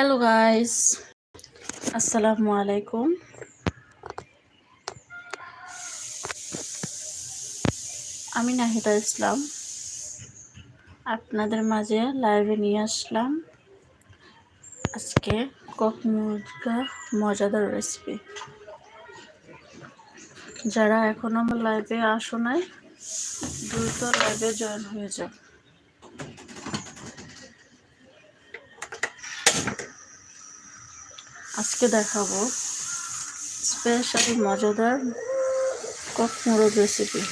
Hello guys আসসালামু আলাইকুম আমি নাহিদা ইসলাম। আপনাদের মাঝে লাইভে নিয়ে আসলাম আজকে কক মুরগা মজাদার রেসিপি যারা এখন আমার লাইভে আসো নাই, দ্রুত লাইভে জয়েন হয়ে যাও। আজকে দেখাবো স্পেশাল মজাদার কক মোরগ রেসিপি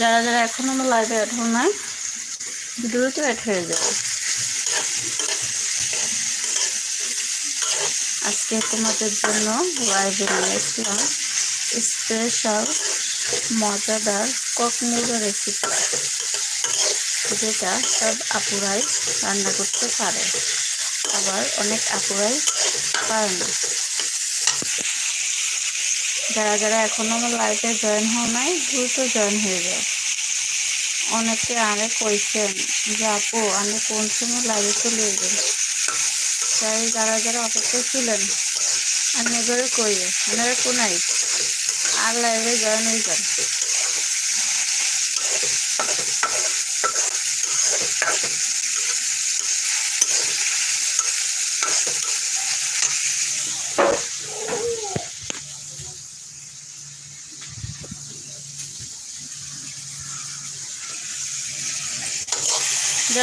যারা যারা এখন আমার লাইভে অ্যাড হন নাই, দ্রুত অ্যাড হয়ে যাবে। আজকে তোমাদের জন্য লাইভে নিয়ে এসলাম স্পেশাল মজাদার কক মুরগা রেসিপি যেটা সব আপুরাই রান্না করতে পারে। আবার অনেক আপুরাই পারে না। যারা যারা এখনও আমার লাইফে জয়েন হও নাই, দ্রুত জয়েন হয়ে যায় অনেকে আরে কইছেন যে, আপু, আমি কোন সময় লাইভে চলে যাই তাই যারা যারা অপেক্ষা ছিলেন, আমি এবারে কই? আপনারা কোনাই আর লাইভে জয়েন হয়ে যান।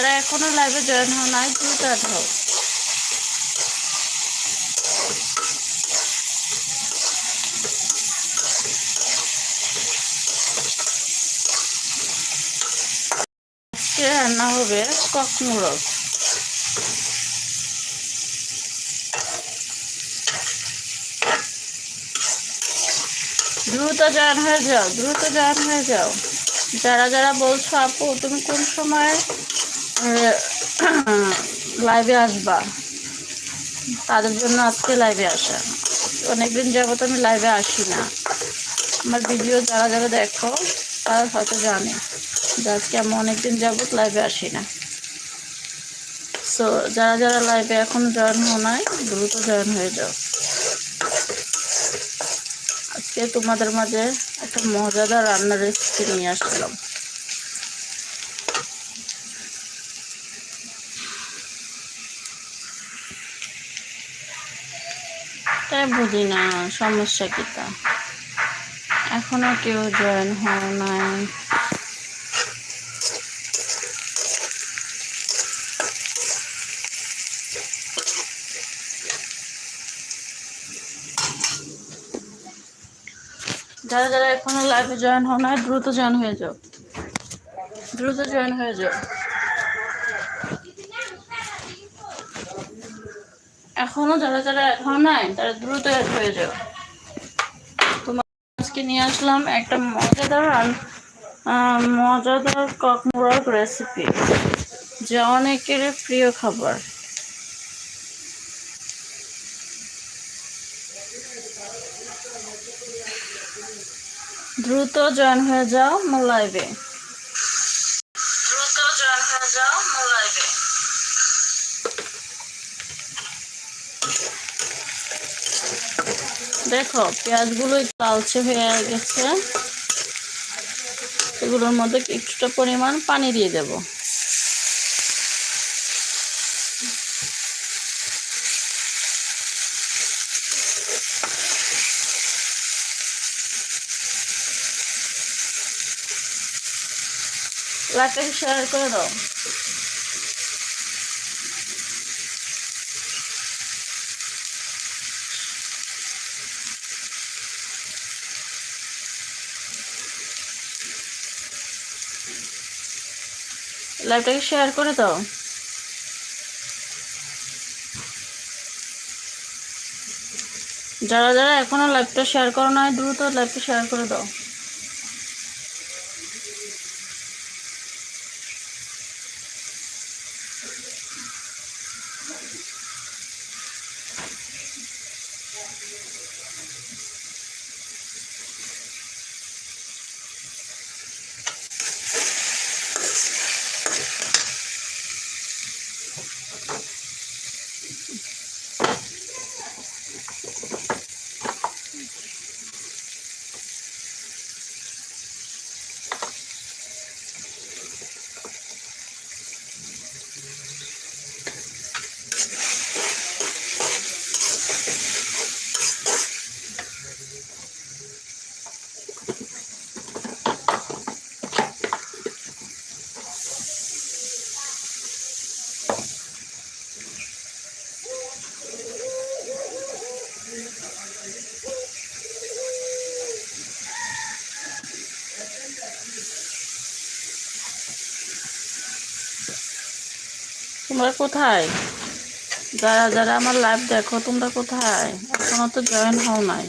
যারা এখনও লাইভে জয়েন হও নাই, দ্রুত হও। রান্না হবে কক দ্রুত জয়েন হয়ে যাও, দ্রুত জয়েন হয়ে যাও। যারা যারা বলছো, আপু, তুমি কোন সময় লাইভে আসবা। তাদের জন্য আজকে লাইভে আসা। অনেকদিন যাবত আমি লাইভে আসি না। আমার ভিডিও যারা যারা দেখো, তারা হয়তো জানে যে আজকে আমি অনেকদিন যাবত লাইভে আসি না। সো যারা যারা লাইভে এখন জয়েন হো নাই, দ্রুত জয়েন হয়ে যাও। আজকে তোমাদের মাঝে একটা মজাদার রান্নার রেসিপি নিয়ে আসলাম তাই বুঝি না, সমস্যা কি তা? এখনও কেউ জয়েন হয় নাই। যারা যারা এখনও লাইভে জয়েন হও না দ্রুত জয়েন হয়ে যাও। দ্রুত জয়েন হয়ে যাও। এখনও যারা যারা হও নাই, তারা দ্রুত হয়ে যাও। তোমার আজকে নিয়ে আসলাম একটা মজাদার মজাদার ককমুরক রেসিপি যা অনেকের প্রিয় খাবার। দ্রুত জয়েন হয়ে যাও আমার লাইভে দ্রুত জয়েন হয়ে যাও আমার লাইভে দেখো পেঁয়াজগুলো কালচে হয়ে গেছে। এগুলোর মধ্যে কিছুটা পরিমাণ পানি দিয়ে দেব। লাইকটাকে শেয়ার করে দাও। লাইভটাকে শেয়ার করে দাও। যারা যারা এখনও লাইভটা শেয়ার করো নয় দ্রুত লাইভটা শেয়ার করে দাও। তোমরা কোথায়? যারা যারা আমার লাইভ দেখো, তোমরা কোথায়? এখনও তো জয়েন হও নাই।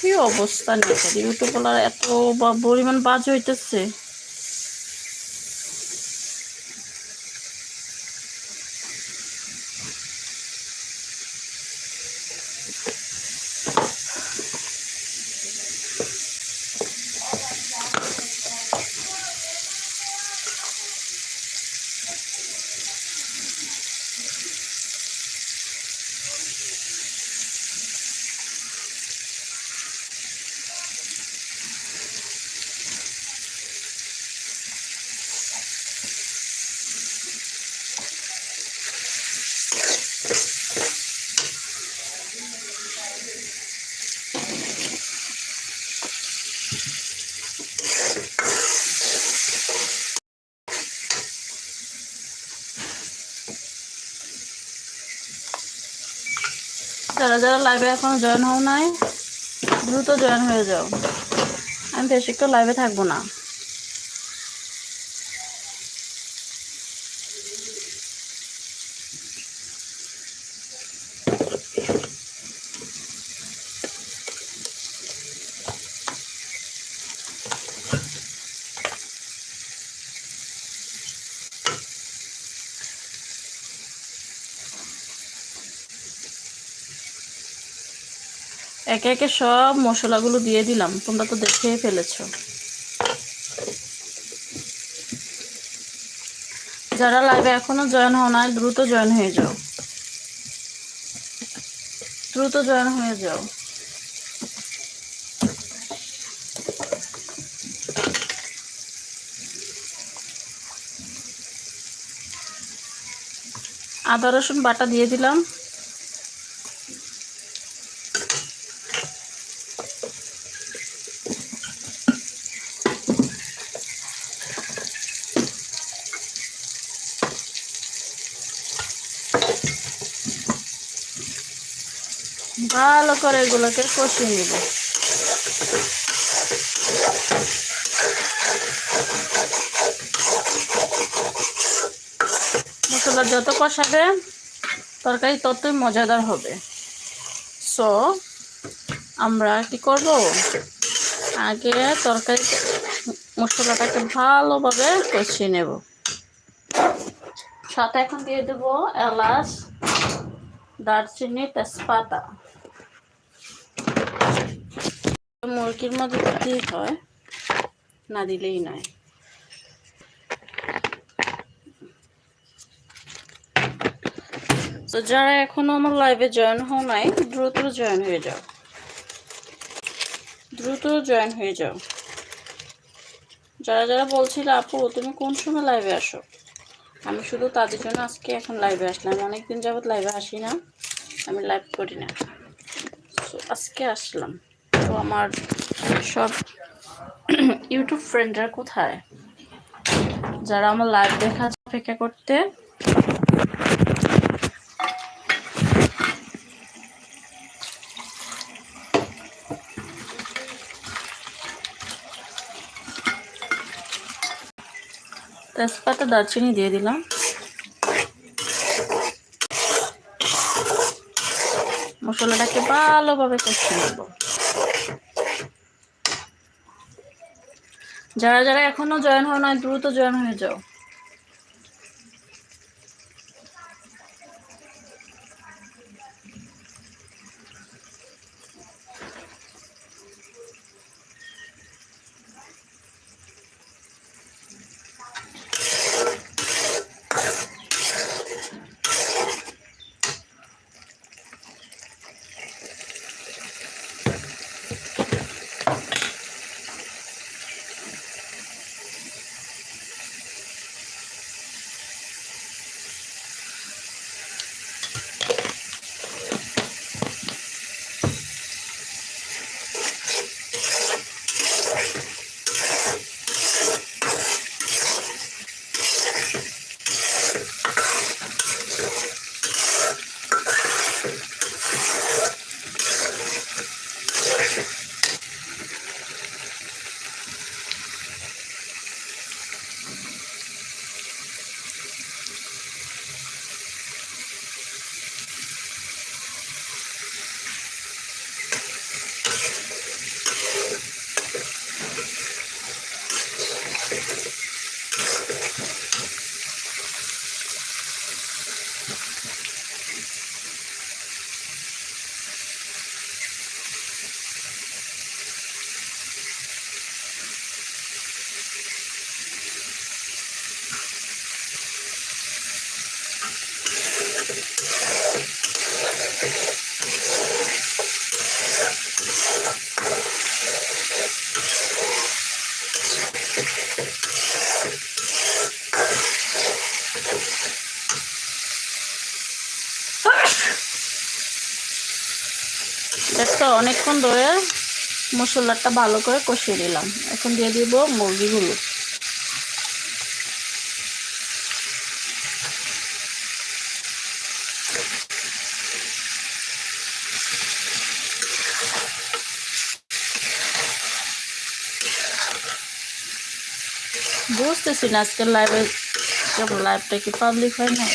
কি অবস্থা নেই? ইউটিউব এত পরিমাণ বাজ হইতেছে। যারা যারা লাইভে এখনও জয়েন হও নাই, দ্রুত জয়েন হয়ে যাও। আমি বেশিক্ষণ লাইভে থাকব না। একে একে সব মশলাগুলো দিয়ে দিলাম। তোমরা তো দেখেই ফেলেছো। যারা লাইভে এখনও জয়েন হও নাই, দ্রুত জয়েন হয়ে যাও। দ্রুত জয়েন হয়ে যাও। আদা, রসুন বাটা দিয়ে দিলাম। করে এগুলোকে কষিয়ে নিব। মশলা যত কষাবে, তরকারি ততই মজাদার হবে। সো আমরা কি করব? আগে তরকারি মশলাটাকে ভালোভাবে কষিয়ে নেব। সাথে এখন দিয়ে দেবো এলাচ, দারচিনি, তেজপাতা। মুরগির মধ্যে দিতেই হয়? না দিলেই নয়। তো যারা এখনও আমার লাইভে জয়েন হও নাই, দ্রুত জয়েন হয়ে যাও। দ্রুত জয়েন হয়ে যাও। যারা যারা বলছিল, আপু, তুমি কোন সময় লাইভে আসো? আমি শুধু তাদের জন্য আজকে এখন লাইভে আসলাম। অনেকদিন যাবত লাইভে আসি না। আমি লাইভ করি না। আজকে আসলাম। তো আমার সব ইউটিউব ফ্রেন্ডরা কোথায়? যারা আমার লাইভ দেখা অপেক্ষা করতে। তেজপাতা, দারচিনি দিয়ে দিলাম। মশলাটাকে ভালোভাবে কষিয়ে নেব। যারা যারা এখনও জয়েন হয় নাই দ্রুত জয়েন হয়ে যাও। অনেকক্ষণ ধরে মশলাটা ভালো করে কষিয়ে দিলাম এখন দিয়ে দিব মুরগিগুলো। বুঝতেছি না আজকের লাইভে লাইভটা কি পাবলিক হয় না